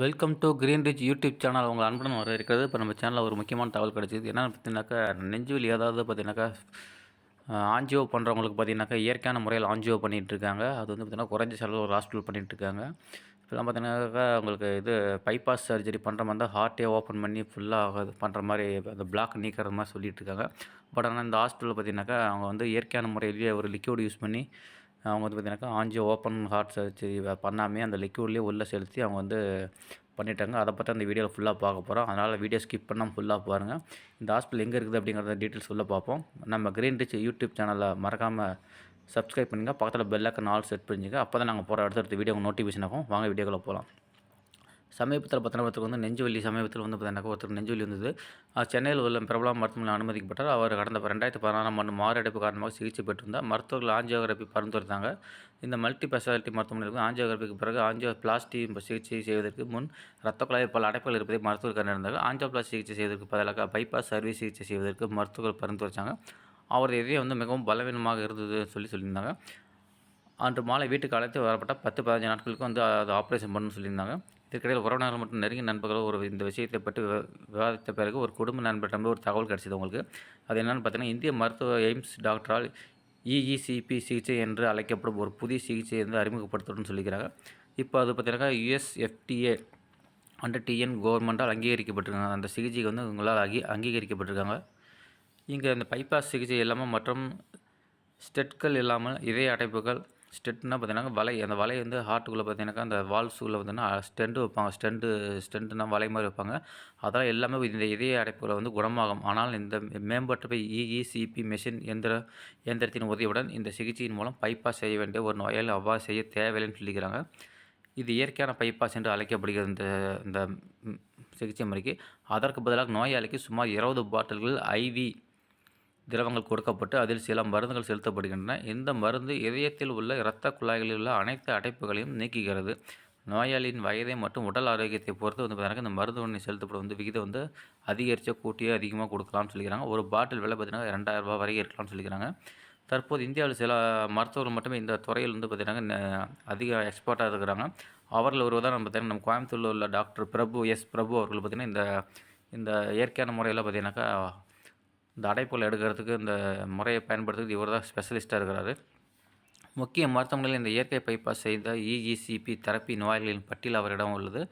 Welcome to Green Rich YouTube channel உங்கள் அன்புடன் வர இருக்கிறது இப்போ நம்ம சேனலில் ஒரு முக்கியமான தகவல் கிடச்சிது. என்னென்னு பார்த்தீங்கன்னாக்கா நெஞ்சுவலி ஏதாவது பார்த்தீங்கன்னாக்கா ஆஞ்சியோ பண்ணுறவங்களுக்கு பார்த்தீங்கன்னாக்கா இயற்கையான முறையில் ஆஞ்சியோ பண்ணிகிட்டு இருக்காங்க. அது வந்து பார்த்திங்கன்னா குறைஞ்ச செலவு ஒரு ஹாஸ்பிட்டல் பண்ணிகிட்டு இருக்காங்க. இப்போலாம் பார்த்தீங்கன்னாக்கா உங்களுக்கு இது பைபாஸ் சர்ஜரி பண்ணுற மாதிரி இருந்தால் ஹார்ட்டே ஓப்பன் பண்ணி ஃபுல்லாக பண்ணுற மாதிரி அந்த பிளாக் நீக்கிற மாதிரி சொல்லிகிட்ருக்காங்க பட் ஆனால் இந்த ஹாஸ்பிட்டலில் பார்த்தீங்கன்னாக்கா அவங்க வந்து இயற்கையான முறையிலேயே ஒரு லிக்யூட் யூஸ் பண்ணி அவங்க வந்து பார்த்தீங்கன்னாக்கா ஆஞ்சி ஓப்பன் ஹார்ட் சர்ஜரி பண்ணாமே அந்த லிக்யூட்லேயே உள்ளே செலுத்தி அவங்க வந்து பண்ணிட்டாங்க. அதை பற்றி அந்த வீடியோவில் ஃபுல்லாக பார்க்க போகிறோம் அதனால் வீடியோ ஸ்கிப் பண்ணாமல் ஃபுல்லாக பாருங்கள் இந்த ஹாஸ்பிட்டல் எங்கே இருக்குது அப்படிங்கிறத டீட்டெயில்ஸ் ஃபுல்லாக பார்ப்போம். நம்ம கிரீன் ரிச் யூடியூப் சேனலை மறக்காமல் சப்ஸ்கிரைப் பண்ணுங்கள் பக்கத்தில் பெல் ஐக்கன் ஆல் செட் பண்ணிங்க அப்போ தான் நாங்கள் போகிற அடுத்தடுத்த வீடியோ நோட்டிஃபிகேஷன் ஆகும். வாங்க வீடியோக்குள்ளே போகலாம் சமீபத்தில் பார்த்தோன்னா ஒருத்தருக்கு வந்து நெஞ்சுவலி சமீபத்தில் வந்து பார்த்தீங்கன்னா ஒருத்தருக்கு நெஞ்சுவலி வந்தது சென்னையில் உள்ள பிரபலம் மருத்துவமனையில் அனுமதிக்கப்பட்டார். அவர் கடந்த ரெண்டாயிரத்தி பதினாறாம் ஆண்டு மாரடைப்பு காரணமாக சிகிச்சை பெற்றிருந்தார். மருத்துவர்கள் ஆஞ்சியோகிராபி பரிந்துரைத்தாங்க இந்த மல்டி ஸ்பெஷாலிட்டி மருத்துவமனைக்கு ஆஞ்சியோகிராபிக்கு பிறகு ஆஞ்சியோ பிளாஸ்டி சிகிச்சை செய்வதற்கு முன் ரத்த குழாயில் பல அடைப்புகள் இருப்பதை மருத்துவர் கண்டிருந்தார்கள் ஆஞ்சியோ பிளாஸ்டி சிகிச்சை செய்வதற்கு பதிலாக பைபாஸ் சர்வீஸ் சிகிச்சை செய்வதற்கு மருத்துவர்கள் பரிந்துரைச்சாங்க அவர் இதயம் வந்து மிகவும் பலவீனமாக இருந்தது சொல்லி சொல்லியிருந்தாங்க. அன்று மாலை வீட்டுக்கு அழைத்து வரப்பட்ட பத்து பதினஞ்சு நாட்களுக்கு வந்து அது ஆப்ரேஷன் பண்ணணும்னு சொல்லியிருந்தாங்க. இதற்கிடையில் உறவினர்கள் மற்றும் நெருங்கிய நண்பர்கள் ஒரு இந்த விஷயத்தை பற்றி விவாதித்த பிறகு ஒரு குடும்ப நண்பர்கிட்ட ஒரு தகவல் கிடச்சிது உங்களுக்கு. அது என்னென்னு பார்த்தீங்கன்னா இந்திய மருத்துவ எய்ம்ஸ் டாக்டரால் இஇசிபி சிகிச்சை என்று அழைக்கப்படும் ஒரு புதிய சிகிச்சை வந்து அறிமுகப்படுத்தணும்னு சொல்லிக்கிறாங்க. இப்போ அது பார்த்தீங்கன்னா யுஎஸ்எஃப்டிஏ அண்டர் டிஎன் கவர்மெண்ட்டால் அங்கீகரிக்கப்பட்டிருக்காங்க. அந்த சிகிச்சைக்கு வந்து உங்களால் அங்கீ அங்கீகரிக்கப்பட்டிருக்காங்க. இங்கே இந்த பைபாஸ் சிகிச்சை இல்லாமல் மற்றும் ஸ்டெட்கள் இல்லாமல் இதய அடைப்புகள் ஸ்டெட்னா பார்த்தீங்கன்னா வலை அந்த வலை வந்து ஹார்ட்டுக்குள்ளே பார்த்தீங்கன்னாக்கா அந்த வால்ஸுக்குள்ளே பார்த்தீங்கன்னா ஸ்டெண்டு வைப்பாங்க. ஸ்டெண்டு ஸ்டெண்ட்டுனா வலை மாதிரி வைப்பாங்க. அதெல்லாம் எல்லாமே இந்த இதய அடைப்புகளை வந்து குணமாகும். ஆனால் இந்த மேம்பட்ட இஇசிபி மெஷின் எந்திர இயந்திரத்தின் உதவியுடன் இந்த சிகிச்சையின் மூலம் பைபாஸ் செய்ய வேண்டிய ஒரு நோயால் அவ்வாறு செய்ய தேவையில்லைன்னு சொல்லிக்கிறாங்க. இது இயற்கையான பைபாஸ் என்று அழைக்கப்படுகிறது இந்த இந்த சிகிச்சை முறைக்கு. அதற்கு பதிலாக நோயாளிக்கு சுமார் இருபது பாட்டில்கள் ஐவி திரவங்கள் கொடுக்கப்பட்டு அதில் சில மருந்துகள் செலுத்தப்படுகின்றன. இந்த மருந்து இதயத்தில் உள்ள இரத்த குழாய்களில் உள்ள அனைத்து அடைப்புகளையும் நீக்குகிறது. நோயாளியின் வயதை மற்றும் உடல் ஆரோக்கியத்தை பொறுத்து வந்து பார்த்தீங்கன்னா இந்த மருந்து செலுத்தப்படும் வந்து விகிதம் வந்து அதிகரித்த கூட்டியே அதிகமாக கொடுக்கலாம்னு சொல்லிக்கிறாங்க. ஒரு பாட்டில் விலை பார்த்தீங்கன்னா ரெண்டாயிரம் ரூபாய் வரைக்கும் இருக்கலாம்னு சொல்லிக்கிறாங்க. தற்போது இந்தியாவில் சில மருத்துவர்கள் மட்டுமே இந்த துறையில் வந்து பார்த்திங்கன்னா அதிக எக்ஸ்பர்ட்டாக இருக்கிறாங்க. அவர்கள் ஒரு தான் பார்த்தீங்கன்னா நம்ம கோயம்புத்தூரில் உள்ள டாக்டர் பிரபு எஸ் பிரபு அவர்கள் பார்த்திங்கன்னா இந்த இந்த இயற்கையான முறையில் பார்த்திங்கனாக்கா இந்த அடைப்புகள் எடுக்கிறதுக்கு இந்த முறையை பயன்படுத்துறதுக்கு இவர் தான் ஸ்பெஷலிஸ்ட்டாக இருக்கிறாரு. முக்கிய மருத்துவமனையில் இந்த இயற்கை பைபாஸ் செய்த இஇசிபி தெரப்பி நோயாளிகளின் பட்டியல் அவரிடம் உள்ளது.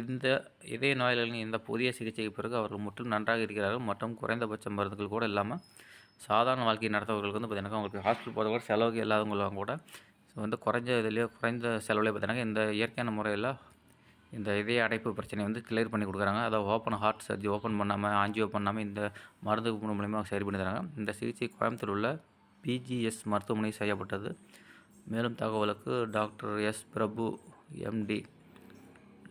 இந்த இதய நோயாளிகளின் இந்த புதிய சிகிச்சைக்கு பிறகு அவர்கள் முற்றிலும் நன்றாக இருக்கிறார்கள். மற்றும் குறைந்தபட்ச மருந்துகள் கூட இல்லாமல் சாதாரண வாழ்க்கை நடத்தவர்களுக்கு வந்து பார்த்திங்கன்னா உங்களுக்கு ஹாஸ்பிட்டல் போகிறத கூட செலவுக்கு இல்லாதவங்களும் கூட வந்து குறைஞ்ச இதுலேயோ குறைந்த செலவுலேயே பார்த்திங்கன்னா இந்த இயற்கையான முறையில் இந்த இதய அடைப்பு பிரச்சனை வந்து கிளியர் பண்ணி கொடுக்குறாங்க. அதை ஓப்பன் ஹார்ட் சர்ஜரி ஓப்பன் பண்ணாமல் ஆஞ்சியோ பண்ணாமல் இந்த மருந்து மூலிமா சரி பண்ணி தராங்க இந்த சிகிச்சை கோயம்புத்தூர் உள்ள பிஜிஎஸ் மருத்துவமனை செய்யப்பட்டது. மேலும் தகவலுக்கு டாக்டர் எஸ் பிரபு எம்டி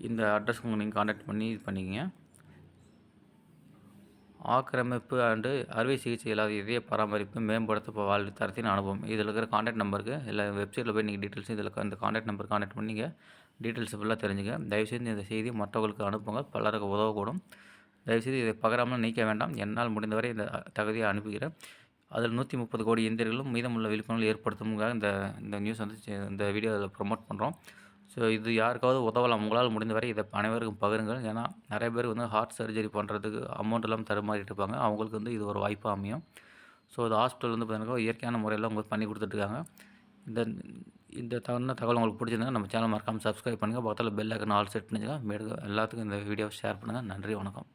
இந்த அட்ரஸ்க்கு நீங்கள் காண்டாக்ட் பண்ணி இது பண்ணிக்கிங்க. ஆக்கிரமிப்பு அண்டு அறுவை சிகிச்சை இல்லாத இதய பராமரிப்பு மேம்படுத்த வாழ்வு தரத்தின் அனுபவம். இதில் இருக்கிற காண்டாக்ட் நம்பருக்கு இல்லை வெப்சைட்டில் போய் நீங்கள் டீட்டெயில்ஸ் இதில் அந்த காண்டாக்ட் நம்பர் காண்டாக்ட் பண்ணிங்க டீட்டெயில்ஸ் ஃபுல்லாக தெரிஞ்சுங்க. தயவுசெய்து இந்த செய்தி மற்றவர்களுக்கு அனுப்புங்க பலருக்கு உதவக்கூடும். தயவுசெய்து இதை பகராமல் நீக்க வேண்டாம். என்னால் முடிந்தவரை இந்த தகுதியை அனுப்புகிறேன். அதில் நூற்றி முப்பது கோடி இந்தியர்களும் மீதமுள்ள விழிப்புணர்வு ஏற்படுத்தும்காக இந்த இந்த நியூஸ் வந்து இந்த வீடியோ அதில் ப்ரொமோட் பண்ணுறோம் ஸோ இது யாருக்காவது உதவலாம். உங்களால் முடிந்தவரை இதை அனைவருக்கும் பகிருங்கள். ஏன்னா நிறைய பேர் வந்து ஹார்ட் சர்ஜரி பண்ணுறதுக்கு அமௌண்ட் எல்லாம் தருமாறிட்டு இருப்பாங்க. அவங்களுக்கு வந்து இது ஒரு வாய்ப்பாக அமையும். ஸோ இது ஹாஸ்பிட்டல் வந்து பார்த்தீங்கன்னா இயற்கையான முறையில் உங்களுக்கு பண்ணி கொடுத்துட்ருக்காங்க இந்த இந்த தகுந்த தகவல் உங்களுக்கு பிடிச்சிருந்தா நம்ம சேனல் மறக்காமல் சப்ஸ்கிரைப் பண்ணுங்கள் பக்கத்தில் பெல் ஐக்கன் ஆல் செட் பண்ணிச்சுங்க மேலும் எல்லாத்துக்கும் இந்த வீடியோவை ஷேர் பண்ணுங்கள் நன்றி வணக்கம்.